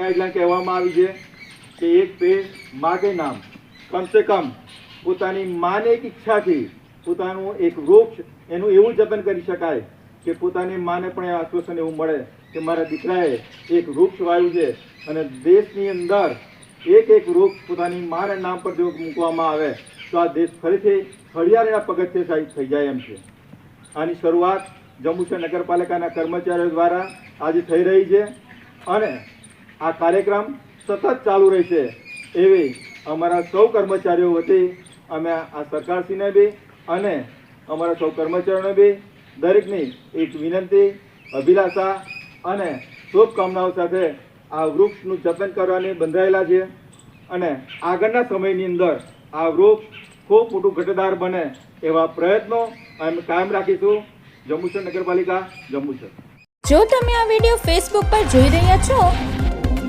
Guideline કહેવામાં આવી છે કે એક પેડ માગે નામ. કમસે કમ પોતાની માને એક ઈચ્છાથી પોતાનું એક વૃક્ષ એનું એવું જતન કરી શકાય કે પોતાની માને પણ એ આશ્વાસન એવું મળે કે મારા દીકરાએ એક વૃક્ષ વાવ્યું છે અને દેશની અંદર એક એક વૃક્ષ પોતાની માના નામ પર જો મૂકવામાં આવે તો આ દેશ ફરીથી હરિયાળીના પગથિયે સાહિત થઈ જાય એમ છે. આની શરૂઆત જંબુસર નગરપાલિકાના કર્મચારીઓ દ્વારા આજે થઈ રહી છે અને આ કાર્યક્રમ સતત ચાલુ રહેશે એવી અમારા સૌ કર્મચારીઓ વતી અમે આ સરકારશ્રીને બી અને અમારા સૌ કર્મચારીઓને બી દરેકની એક વિનંતી, અભિલાષા અને શુભકામનાઓ સાથે આ વૃક્ષનું જતન કરવાની બંધાયેલા છે અને આગળના સમયની અંદર આ વૃક્ષ ખૂબ મોટું ઘટદાર બને એવા પ્રયત્નો અમે કાયમ રાખીશું. જંબુસર નગરપાલિકા, જંબુસર. જો તમે આ વીડિયો ફેસબુક પર જોઈ રહ્યા છો